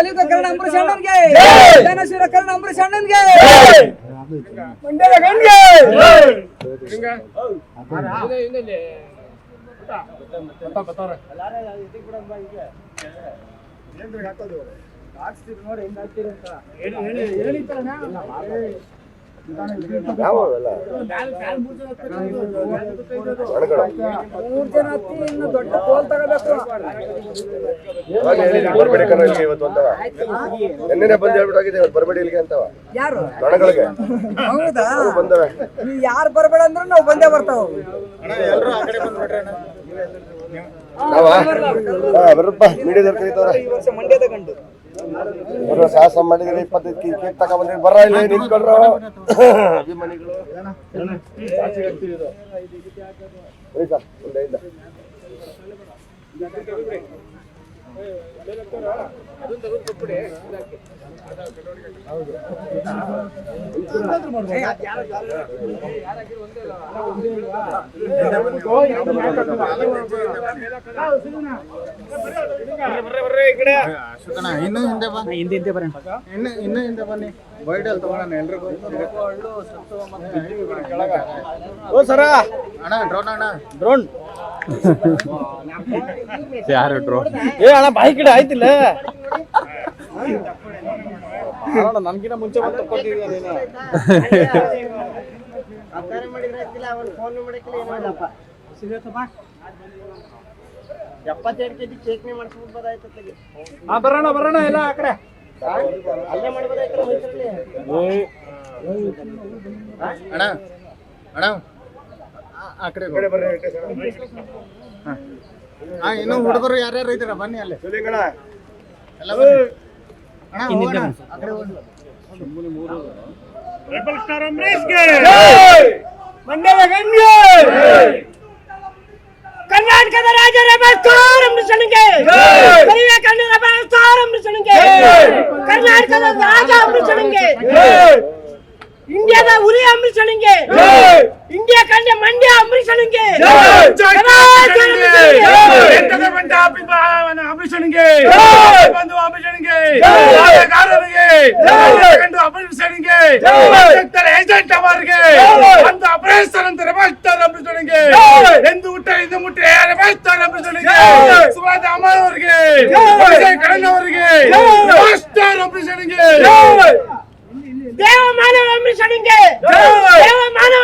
ಕಲಿಯುಗ ಕರ್ಣ ಅಂಬರೀಷ್ ಅಣ್ಣನ್ಗೆ. ಜ್ಞಾನಶಿರ ಕರ್ಣ ಅಂಬರೀಷ್ ಅಣ್ಣನ್ಗೆ. ಮಂಡ್ಯದ ಗಣ್ಗೆ! ನೋಡಿ ಅಂತ ಹೇಳಿ ಹೇಳಿ ಮೂರ್ ಜನ ಹತ್ತಿ ಇನ್ನು ದೊಡ್ಡ ಕೋಲ್ ತಗೋಬೇಕು ಬರಬೇಡಿ ಕಣ ಇಲ್ಲಿಗೆ ಇವತ್ತು ಅಂತವ ಬಂದು ಹೇಳ್ಬಿಟ್ಟಾಗಿದೆ ಇವತ್ತು ಬರಬೇಡಿ ಇಲ್ಲಿಗೆ ಅಂತವ. ಯಾರು? ದನಗಳಿಗೆ ಹೌದಾ? ಅವು ಬಂದವೆ. ನೀವ್ ಯಾರು ಬರಬೇಡ ಅಂದ್ರೆ ನಾವು ಬಂದೇ ಬರ್ತಾವ. ನಾವ? ಹಾ ಬರಪ್ಪ ಮೀಡಿಯಾದವ್ರು ಕರೀತವ್ರೆ. ಈ ವರ್ಷ ಮಂಡ್ಯದ ಗಂಡು. ಬರೋ ಸಾಹಸ ಮಾಡಿದ್ರೆ ಇಪ್ಪತ್ತೈದು ಕಿ ಕೇಕ್ ತಗೊಂಡ್ಬಂದ್ರೆ ಬರ ಇಲ್ಲ ನಿಂತ್ಕೊಂಡ್ರು. ಅಭಿಮಾನಿಗಳು. ಸರಿ ಒಂದೇ ಇನ್ನೂ ಹಿಂದೆ ಬಾ ಹಿಂದೆ ಹಿಂದೆ ಬರೋಣ ಇನ್ನು ಇನ್ನೂ ಹಿಂದೆ ಬನ್ನಿ ಬೈಡಲ್ಲಿ ತಗೊಳ್ಳೋಣ ಎಲ್ರಿಗೂ ಓ ಸರ. ಅಣ್ಣ ಡ್ರೋನ್ ಅಣ್ಣ. ಡ್ರೋನ್ ಯಾರು ಏ ಅಣ್ಣ ಬಾಯಿ ಗಿಡ ಆಯ್ತಿಲ್ಲ. ನನ್ಗಿನ ಮುಂಚೆ ಬಂದು ತಕ್ಕೊಟ್ಟಿದ್ದೆ ನೀನು. ಎಪ್ಪತ್ತೆರಡು ಕೆಜಿ ಚೇಕ್ನೆ ಮಾಡಿಸ್ಬಿಡ್ಬೋದಾಯ್ತದೆ ಹಾ ಬರೋಣ ಬರೋಣ ಎಲ್ಲ ಆ ಕಡೆ. ಅಲ್ಲೇ ಮಾಡ್ಬೋದಾಯ್ತಲ್ಲ ಮೈಸೂರಲ್ಲಿ ಅಣ್ಣ ಅಣ್ಣ. ಆ- ಆ ಕಡೆ ಹೋಗು. ಹಾ. ಹಾ ಇನ್ನು ಹುಡುಗರು ಯಾರ್ಯಾರು ಇದ್ದೀರಾ? ಬನ್ನಿ ಅಲ್ಲಿ. ಎಲ್ಲ ಬನ್ನಿ. ಅಣ್ಣ ಹೋಗೋಣ. ಆ ಕಡೆ ಹೋಗೋಣ. ಕರ್ನಾಟಕದ ರಾಜ ರೆಬಲ್ ಸ್ಟಾರ್ ಅಂಬರೀಷನಿಗೆ ಕರಿಯ ಕಣ್ಣ ರೆಬಲ್ ಸ್ಟಾರ್ ಅಂಬರೀಷನಿಗೆ ಕರ್ನಾಟಕದ ರಾಜ ಅಂಬರೀಷನಿಗೆ ಇಂಡಿಯಾದ ಹುಲಿ ಅಂಬರೀಷನಿಗೆ ಇಂಡಿಯಾ ಕಂಡ ಮಂಡ್ಯ ಅಂಬರೀಷನಿಗೆ ಅಭಿಷಣಿಗೆ ಬಂದು ಅಭಿಷಣಿಗೆ ರಾಜಕಾರರಿಗೆ ಅಭಿಷಣಿಗೆ ಏಜೆಂಟ್ ಅವರಿಗೆ ಒಂದು ಅಪರೇಷನ್ ಅಂತ ರೆಬಾಸ್ಟರ್ ಅಭಿಷಣಿಗೆ ಎಂದು ಹುಟ್ಟ ಇದು ಮುಟ್ಟ ರೆಬಾಸ್ಟರ್ ಅಭಿಷಣಿಗೆ ಸುಭಾಷ್ ಅಮರ್ ಅವರಿಗೆ ಕರಣ್ ಅವರಿಗೆ ರೆಬಾಸ್ಟರ್ ಅಭಿಷಣಿಗೆ ದೇವ ಮಾನವ ಅಂಬರೀಷನಿಗೆ ದೇವ ಮಾನವ